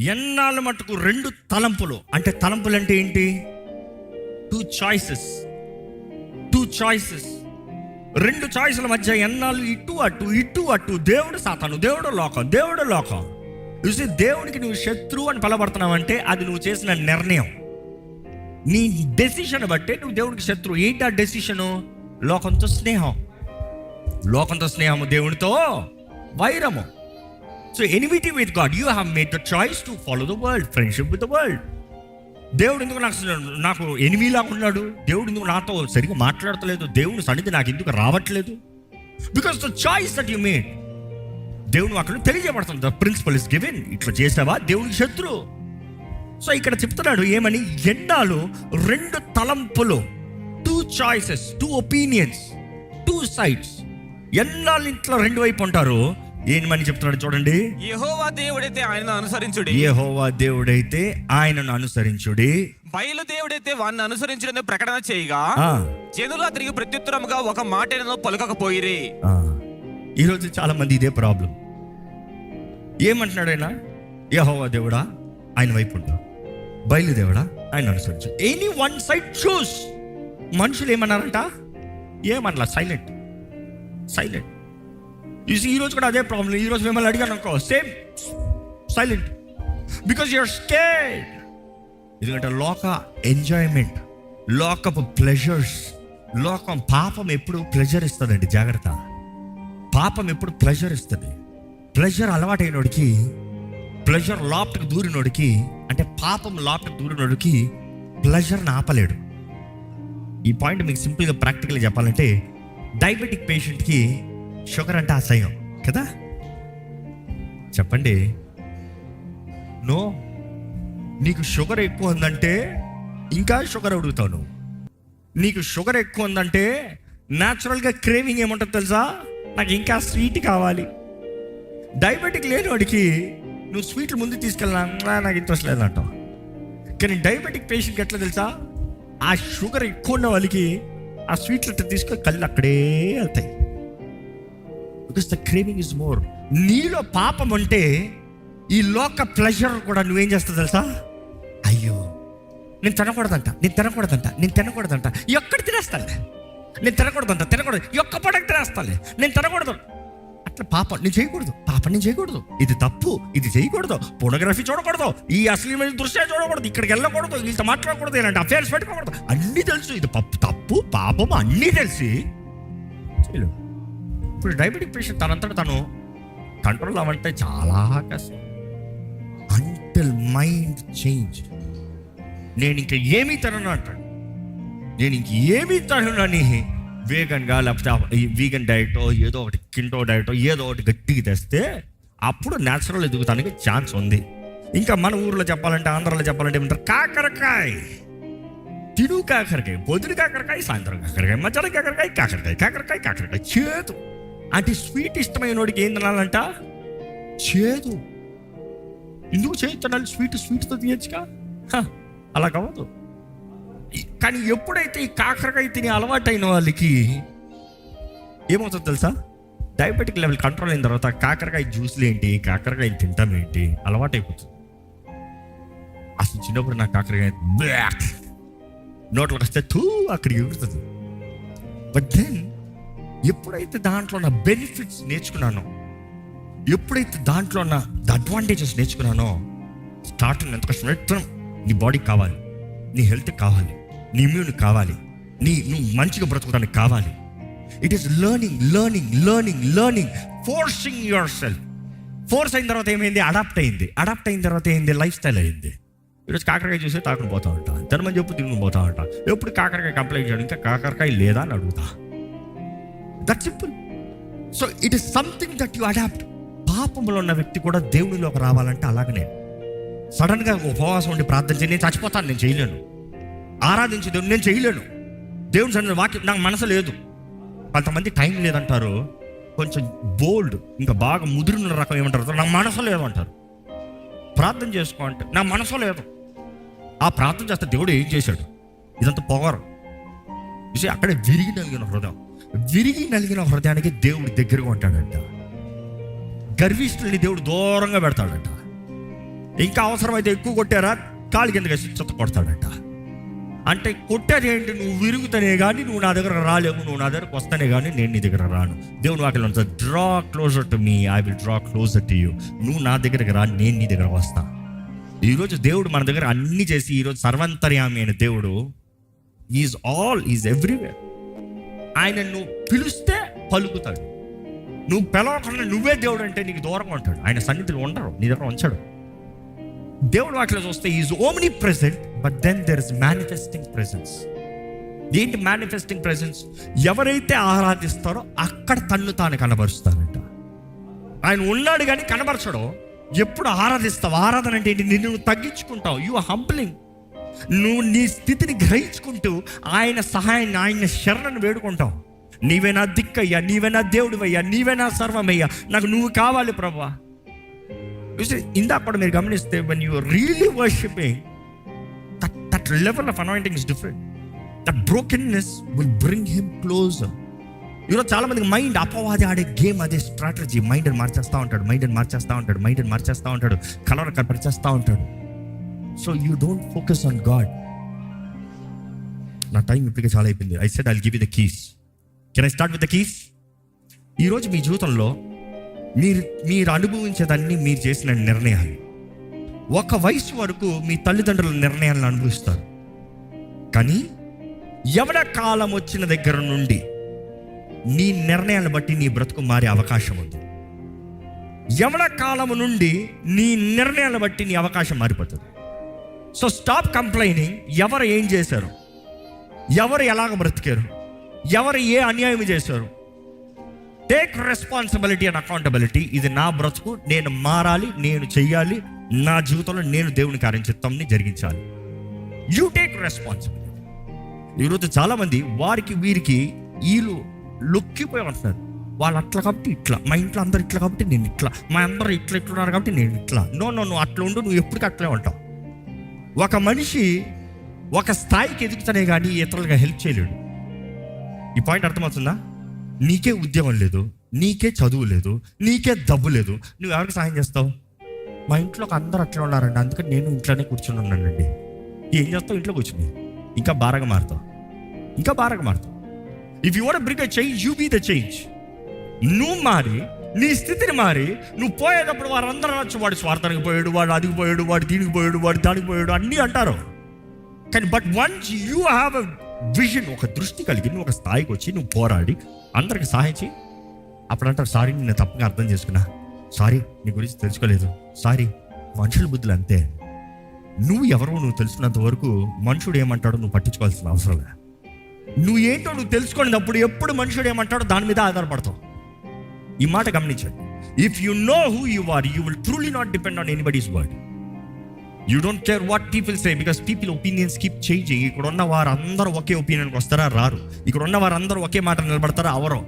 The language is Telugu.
ఎన్నాళ్ళ మటుకు రెండు తలంపులు? అంటే తలంపులు అంటే ఏంటి? టూ చాయిసెస్ టూ చాయిసెస్ రెండు చాయిస్ల మధ్య ఎన్నాళ్ళు? ఇటు అటు ఇటు అటు. దేవుడు సాతాను దేవుడు లోకం దేవుడు లోకం. చూసి దేవునికి నువ్వు శత్రువు అని పలబడుతున్నావంటే అది నువ్వు చేసిన నిర్ణయం. నీ డెసిషన్ బట్టే నువ్వు దేవుడికి శత్రువు. ఏంటి ఆ డెసిషను లోకంతో స్నేహం. లోకంతో స్నేహము దేవునితో వైరము. So enmity with God you have made the choice to follow the world friendship with the world దేవుడు ఎందుకు నాకు నాకు ఎనిమిలాగా ఉన్నాడు? దేవుడు ఎందుకు నాతో సరిగ్గా మాట్లాడతలేదు? దేవుని సన్నిధి నాకు ఎందుకు రావట్లేదు? Because the choice that you made దేవుడు అక్కడ తెలియజేయబడుతుంది ద ప్రిన్సిపల్ ఇస్ గివెన్ ఇట్లా చేసావా? దేవుడికి శత్రు. సో ఇక్కడ చెప్తున్నాడు ఏమని? ఎండాలు రెండు తలంపులు two choices two opinions two sides ఎన్నాళ్ళు ఇంట్లో రెండు వైపు ఉంటారు? ఏమని చెప్తున్నాడు చూడండి. యెహోవా దేవుడైతే ఆయనను అనుసరించుడి. యెహోవా దేవుడైతే ఆయనను అనుసరించుడి. బయలు దేవుడైతే వారిని అనుసరించుడని ప్రకటన చేయగా జనులు అతనికి ప్రత్యుత్తరముగా ఒక మాటను పలుకకపోయిరి. ఆ. ఈరోజు చాలా మంది ఇదే ప్రాబ్లం. ఏమంటున్నాడు ఆయన? యెహోవా దేవుడా ఆయన వైపు ఉంటా బయలుదేవుడా ఆయన అనుసరించు. ఎనీ వన్ సైడ్ చూస్ మనుషులు ఏమన్నారంట? ఏమనలా? సైలెంట్ సైలెంట్ ఈ రోజు కూడా అదే ప్రాబ్లం ఈ రోజు మిమ్మల్ని అడిగాను అనుకో same silent because you're scared ఎందుకంటే లోక ఎంజాయ్మెంట్ లోకపు ప్లెజర్స్ లోకం పాపం ఎప్పుడు ప్లెజర్ ఇస్తుందండి జాగ్రత్త. పాపం ఎప్పుడు ప్లెజర్ ఇస్తుంది. ప్లెజర్ అలవాటైనోడికి ప్లెజర్ లాప్ట్కి దూరినోడికి అంటే పాపం లాప్ట్కి దూరినోడికి ప్లెజర్ని ఆపలేడు. ఈ పాయింట్ మీకు సింపుల్గా ప్రాక్టికల్గా చెప్పాలంటే డయాబెటిక్ పేషెంట్కి షుగర్ అంటే అసహ్యం కదా? చెప్పండి. నో నీకు షుగర్ ఎక్కువ ఉందంటే ఇంకా షుగర్ అడుగుతావు నువ్వు. నీకు షుగర్ ఎక్కువ ఉందంటే న్యాచురల్గా క్రేవింగ్ ఏముంటుంది తెలుసా? నాకు ఇంకా స్వీట్ కావాలి. డయాబెటిక్ లేని వాడికి నువ్వు స్వీట్లు ముందు తీసుకెళ్ళినా నాకు ఇంట్రెస్ట్ లేదంట కానీ డయాబెటిక్ పేషెంట్కి ఎట్లా తెలుసా? ఆ షుగర్ ఎక్కువ ఉన్న వాళ్ళకి ఆ స్వీట్లు తీసుకొని కళ్ళు అక్కడే వెళ్తాయి. Because the craving is more నీలో పాపం అంటే ఈ లోక ప్లెజర్ కూడా నువ్వేం చేస్తావు తెలుసా? అయ్యో నేను తినకూడదంట నేను తినకూడదంట నేను తినకూడదంట. ఎక్కడ తినేస్తాను. నేను తినకూడదంట తినకూడదు. యొక్క పడక తినేస్తాను. నేను తినకూడదు. అట్లా పాపం నేను చేయకూడదు. పాపం నేను చేయకూడదు. ఇది తప్పు ఇది చేయకూడదు. ఫోటోగ్రఫీ చూడకూడదు. ఈ అసలు దృశ్యాలు చూడకూడదు. ఇక్కడికి వెళ్ళకూడదు. వీళ్ళతో మాట్లాడకూడదు. ఇలాంటి అఫేర్స్ పెట్టుకోకూడదు. అన్నీ తెలుసు. ఇది పప్పు తప్పు పాపం అన్నీ తెలిసి. చేయలేదు ఇప్పుడు డయాబెటిక్ పేషెంట్ తనంతట తను కంట్రోల్ అవ్వంటే చాలా కష్టం. అంటిల్ మైండ్ చేంజ్ నేను ఇంక ఏమీ తనను అంటాడు నేను ఇంక ఏమీ తినను వేగన్గా లేకపోతే ఈ వీగన్ డైటో ఏదో ఒకటి కింటో డైటో ఏదో ఒకటి గట్టిగా తెస్తే అప్పుడు న్యాచురల్ ఎదుగుతానికి ఛాన్స్ ఉంది. ఇంకా మన ఊర్లో చెప్పాలంటే ఆంధ్రాలో చెప్పాలంటే ఏమంటారు? కాకరకాయ. తిను కాకరకాయ పొద్దున కాకరకాయ సాయంత్రం కాకరకాయ మధ్యాహ్నం కాకరకాయ కాకరకాయ కాకరకాయ కాకరకాయ చేతు అంటే స్వీట్ ఇష్టమైనోడికి ఏం తినాలంట? చేదు. ఎందుకు చేదు తినాలి? స్వీట్ స్వీట్తో తీయచ్చుగా హ, అలా కావద్దు. కానీ ఎప్పుడైతే ఈ కాకరకాయ తినే అలవాటైన వాళ్ళకి ఏమవుతుంది తెలుసా? డయాబెటిక్ లెవెల్ కంట్రోల్ అయిన తర్వాత కాకరకాయ జ్యూస్లు ఏంటి కాకరకాయ తింటాం ఏంటి అలవాటైపోతుంది. అసలు చిన్నప్పుడు నా కాకరకాయ బ్లాక్ నోట్లోకి వస్తే తూ అక్కడికి ఎగురుతుంది. బట్ దెన్ ఎప్పుడైతే దాంట్లో ఉన్న బెనిఫిట్స్ నేర్చుకున్నానో ఎప్పుడైతే దాంట్లో ఉన్న అడ్వాంటేజెస్ నేర్చుకున్నానో స్టార్టింగ్ ఎంత కష్టం. నీ బాడీకి కావాలి నీ హెల్త్ కావాలి నీ ఇమ్యూన్ కావాలి నీ నువ్వు మంచిగా బ్రతకడానికి కావాలి. It is learning learning learning learning forcing yourself force అయిన తర్వాత ఏమైంది? అడాప్ట్ అయింది. అడాప్ట్ అయిన తర్వాత ఏంది లైఫ్ స్టైల్ అయింది. ఈరోజు కాకరకాయ చూసి తాకుని పోతా ఉంటా. తినమని చెప్పు తిరుగుని పోతా ఉంటా. ఎప్పుడు కాకరకాయ కంప్లైంట్ చేయడం? ఇంకా కాకరకాయ లేదా అని అడుగుతా. That simple so it is something that you adapt పాపంలో ఉన్న వ్యక్తి కూడా దేవునిలోకి రావాలంటే అలాగనే. సడన్గా ఉపవాసం ఉండి ప్రార్థన చేయి నేను చచ్చిపోతాను నేను చేయలేను. ఆరాధించే దేవుని నేను చేయలేను. దేవుని సన్నిధి వాక్యం నాకు మనసు లేదు. కొంతమంది టైం లేదంటారు కొంచెం బోల్డ్ ఇంకా బాగా ముదిరిన రకం ఏమంటారు నా మనసు లేదు అంటారు. ప్రార్థన చేసుకో అంటే నా మనసు లేదు. ఆ ప్రార్థన చేస్తే దేవుడు ఏం చేశాడు? ఇదంతా పొగరు. చూసి అక్కడే విరిగి నలిగిన హృదయం. విరిగి నలిగిన హృదయానికి దేవుడు దగ్గరగా ఉంటాడంట. గర్విష్ఠుల్ని దేవుడు దూరంగా పెడతాడంట. ఇంకా అవసరమైతే ఎక్కువ కొట్టారా? కాలు కిందకి వేసి చెత్త కొడతాడంట. అంటే కొట్టేది ఏంటి? నువ్వు విరుగుతనే కానీ నువ్వు నా దగ్గర రాలేవు నువ్వు నా దగ్గరకు వస్తానే కానీ నేను నీ దగ్గర రాను. దేవుని వాక్యం ఉంటుంది draw closer to me I will draw closer to you నువ్వు నా దగ్గరకు రా నేను నీ దగ్గర వస్తా. ఈరోజు దేవుడు మన దగ్గర అన్ని చేసి ఈరోజు సర్వంతర్యామి అయిన దేవుడు ఈజ్ ఆల్ ఈజ్ ఎవ్రీవేర్ ఆయన నువ్వు పిలిస్తే పలుకుతాడు. నువ్వు పిలవకుండా నువ్వే దేవుడు అంటే నీకు దూరంగా ఉంటాడు. ఆయన సన్నిధిలో ఉండరు నీ దగ్గర ఉంచాడు. దేవుడు వాటిలో చూస్తే is omnipresent but then there is manifesting presence ఏంటి మేనిఫెస్టింగ్ ప్రెసెన్స్ ఎవరైతే ఆరాధిస్తారో అక్కడ తన్ను తాను కనబరుస్తారంట ఆయన ఉన్నాడు కానీ కనబరచడం. ఎప్పుడు ఆరాధిస్తావు? ఆరాధన అంటే ఏంటి? నిన్ను తగ్గించుకుంటావు. యు హంప్లింగ్ నువ్వు నీ స్థితిని గ్రహించుకుంటూ ఆయన సహాయాన్ని ఆయన శరణను వేడుకుంటావు. నీవేనా దిక్కయ్యా నీవేనా దేవుడివయ్యా నీవేనా సర్వమయ్యా. నాకు నువ్వు కావాలి ప్రభా. ఇందాక కూడా మీరు గమనిస్తే one you really worshipping that that level of anointing is different that brokenness will bring him closer ఈరోజు చాలా మందికి మైండ్ అపవాది ఆడే గేమ్ అదే స్ట్రాటజీ మైండ్ని మార్చేస్తూ ఉంటాడు మైండ్ని మార్చేస్తూ ఉంటాడు మైండ్ని మార్చేస్తూ ఉంటాడు కలర్ కనపరిచేస్తూ ఉంటాడు. So you don't focus on God నా టైం ఇప్పటికే చాలా అయిపోయింది. I said I give the keys can I start with the keys ఈరోజు మీ జీవితంలో మీరు మీరు అనుభవించేదాన్ని మీరు చేసిన నిర్ణయాలు. ఒక వయసు వరకు మీ తల్లిదండ్రుల నిర్ణయాలను అనుభవిస్తారు. కానీ ఎవడ కాలం వచ్చిన దగ్గర నుండి నీ నిర్ణయాన్ని బట్టి నీ బ్రతుకు మారే అవకాశం ఉంది. ఎవడ కాలము నుండి నీ నిర్ణయాన్ని బట్టి నీ అవకాశం మారిపోతుంది. సో స్టాప్ కంప్లైనింగ్ ఎవరు ఏం చేశారు? ఎవరు ఎలాగ బ్రతికారు? ఎవరు ఏ అన్యాయం చేశారు? టేక్ రెస్పాన్సిబిలిటీ అండ్ అకౌంటబిలిటీ ఇది నా బ్రతుకు నేను మారాలి నేను చెయ్యాలి నా జీవితంలో నేను దేవుని కార్యం చిత్తంని జరిగించాలి. యూ టేక్ రెస్పాన్సిబిలిటీ ఈరోజు చాలామంది వారికి వీరికి వీళ్ళు లొక్కిపోయి ఉంటున్నారు. వాళ్ళు అట్లా కాబట్టి ఇట్లా మా ఇంట్లో అందరు ఇట్లా కాబట్టి నేను ఇట్లా మా అందరూ ఇట్లా ఇట్లున్నారు కాబట్టి నేను ఇట్లా. నో నో నువ్వు అట్లా ఉండు నువ్వు ఎప్పటికీ అట్లే ఉంటావు. ఒక మనిషి ఒక స్థాయికి ఎదుగుతానే కానీ ఇతరులుగా హెల్ప్ చేయలేడు. ఈ పాయింట్ అర్థమవుతుందా? నీకే ఉద్యోగం లేదు నీకే చదువు లేదు నీకే డబ్బు లేదు. నువ్వు ఎవరికి సహాయం చేస్తావు? మా ఇంట్లోకి అందరూ అట్లా ఉన్నారండి. అందుకని నేను ఇంట్లోనే కూర్చొని ఉన్నానండి. ఏం చేస్తావు? ఇంట్లో కూర్చుని. ఇంకా బారగా మారుతావు. ఇంకా బారగా మారుతావు. If you want bring a change you be the change నువ్వు మారి నీ స్థితిని మారి నువ్వు పోయేటప్పుడు వారందరూ వచ్చి వాడు స్వార్థానికి పోయాడు వాడు అదికి పోయాడు వాడు దీనికి పోయాడు వాడు దానికి పోయాడు అన్నీ అంటారు. కానీ but once you have a vision ఒక దృష్టి కలిగి నువ్వు ఒక స్థాయికి వచ్చి నువ్వు పోరాడి అందరికి సహాయించి అప్పుడు అంటారు సారీ నేను తప్పగా అర్థం చేసుకున్నా. సారీ నీ గురించి తెలుసుకోలేదు. సారీ మనుషుల బుద్ధులు అంతే. నువ్వు ఎవరో నువ్వు తెలుసుకున్నంత వరకు మనుషుడు ఏమంటాడో నువ్వు పట్టించుకోవాల్సిన అవసరం లేదు. నువ్వు ఏంటో నువ్వు తెలుసుకునేటప్పుడు ఎప్పుడు మనుషుడు ఏమంటాడో దాని మీద ఆధారపడతావు. ఈ మాట గమనించండి. If you know who you are you will truly not depend on anybody's word you don't care what people say because people opinions keep changing ఇక్కడ ఉన్న వారు అందరూ ఒకే ఒపీనియన్కి వస్తారా? రారు. ఇక్కడ ఉన్న వారు అందరూ ఒకే మాట నిలబడతారా? అవరో.